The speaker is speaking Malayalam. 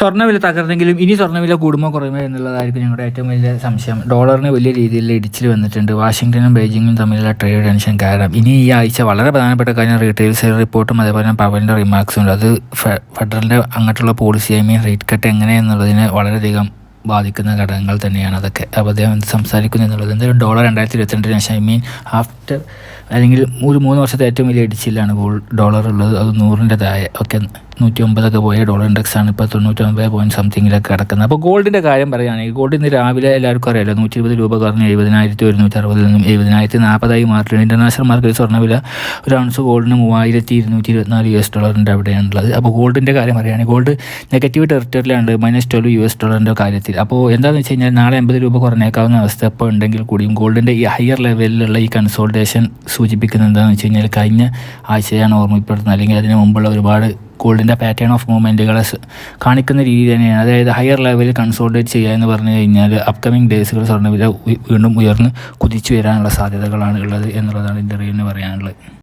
സ്വർണവില തകർന്നെങ്കിലും ഇനി സ്വർണവില കൂടുമോ കുറയുമോ എന്നുള്ളതായിരിക്കും ഞങ്ങളുടെ ഏറ്റവും വലിയ സംശയം. ഡോളറിന് വലിയ രീതിയിൽ ഇടിച്ചിൽ വന്നിട്ടുണ്ട്. വാഷിംഗ്ടണും ബെയ്ജിങ്ങും തമ്മിലുള്ള ട്രേഡ് ടെൻഷൻ കാരണം ഇനി ഈ ആഴ്ച വളരെ പ്രധാനപ്പെട്ട കാര്യം റീറ്റെയിൽ സെയിൽ റിപ്പോർട്ടും അതേപോലെ പവലിന്റെ റിമാർക്സും ഉണ്ട്. അത് ഫെഡറലിന്റെ അങ്ങോട്ടുള്ള policy I mean rate cut എങ്ങനെയെന്നുള്ളതിനെ വളരെയധികം ബാധിക്കുന്ന ഘടകങ്ങൾ തന്നെയാണ് അതൊക്കെ. അപ്പോൾ അദ്ദേഹം സംസാരിക്കുന്നു എന്നുള്ളത്? എന്തായാലും ഡോളർ രണ്ടായിരത്തി ഇരുപത്തിരണ്ടിന് ശേഷം ഐ മീൻ ആഫ്റ്റർ അല്ലെങ്കിൽ ഒരു മൂന്ന് വർഷത്തെ ഏറ്റവും വലിയ ഇടിച്ചിലാണ് ഗോൾഡ് ഡോളർ ഉള്ളത്. അത് നൂറിന്റെ താഴെ ഒക്കെ നൂറ്റി ഒമ്പതൊക്കെ പോയ ഡോളർ ഇൻഡെക്സ് ആണ് ഇപ്പോൾ തൊണ്ണൂറ്റൊമ്പത് പോയിന്റ് സംതിങ്ങിലൊക്കെ കിടക്കുന്നത്. അപ്പോൾ ഗോൾഡിന്റെ കാര്യം പറയുകയാണെങ്കിൽ ഗോൾഡ് ഇന്ന് രാവിലെ എല്ലാവർക്കും അറിയാലോ നൂറ്റി ഇരുപത് രൂപ കുറഞ്ഞ് എഴുപതിനായിരത്തി ഒരുന്നൂറ്റി അറുപതിൽ നിന്നും എഴുപതിനായിരത്തി നാൽപ്പതായി മാറിയിട്ടുണ്ട്. ഇന്റർനാഷണൽ മാർക്കറ്റ് സ്വർണവില ഒരു ഔൺസ് ഗോൾഡിന് മൂവായിരത്തി ഇരുന്നൂറ്റി ഇരുപത്തിനാല് യു എസ് ഡോളറിന്റെ അവിടെയാണുള്ളത്. അപ്പോൾ ഗോൾഡിന്റെ കാര്യം പറയുകയാണെങ്കിൽ ഗോൾഡ് നെഗറ്റീവ് ടെറിറ്ററിലാണ് മൈനസ് ട്വൽവ് യു എസ് ഡോളറിന്റെ കാര്യത്തിൽ. അപ്പോൾ എന്താണെന്ന് വെച്ച് കഴിഞ്ഞാൽ നാളെ എൺപത് രൂപ കുറഞ്ഞേക്കാവുന്ന അവസ്ഥ ഇപ്പോൾ ഉണ്ടെങ്കിൽ കൂടിയും ഗോൾഡിന്റെ ഈ ഹയർ ലെവലിലുള്ള ഈ കൺസോൾട്ടേഷൻ സൂചിപ്പിക്കുന്നത് എന്താണെന്ന് വെച്ച് കഴിഞ്ഞാൽ കഴിഞ്ഞ ആഴ്ചയാണ് ഓർമ്മപ്പെടുത്തുന്നത്. അല്ലെങ്കിൽ അതിന് മുമ്പുള്ള ഒരുപാട് ഗോൾഡിന്റെ പാറ്റേൺ ഓഫ് മൂവ്മെന്റുകളെ കാണിക്കുന്ന രീതി തന്നെയാണ്. അതായത് ഹയർ ലെവലിൽ കൺസോൾട്ടേറ്റ് ചെയ്യുക എന്ന് പറഞ്ഞു കഴിഞ്ഞാൽ അപ്കമിങ് ഡേയ്സുകൾ സ്വർണവില വീണ്ടും ഉയർന്ന് കുതിച്ചു വരാനുള്ള സാധ്യതകളാണ് ഉള്ളത് എന്നുള്ളതാണ് എന്റെ അറിവിന് പറയാനുള്ളത്.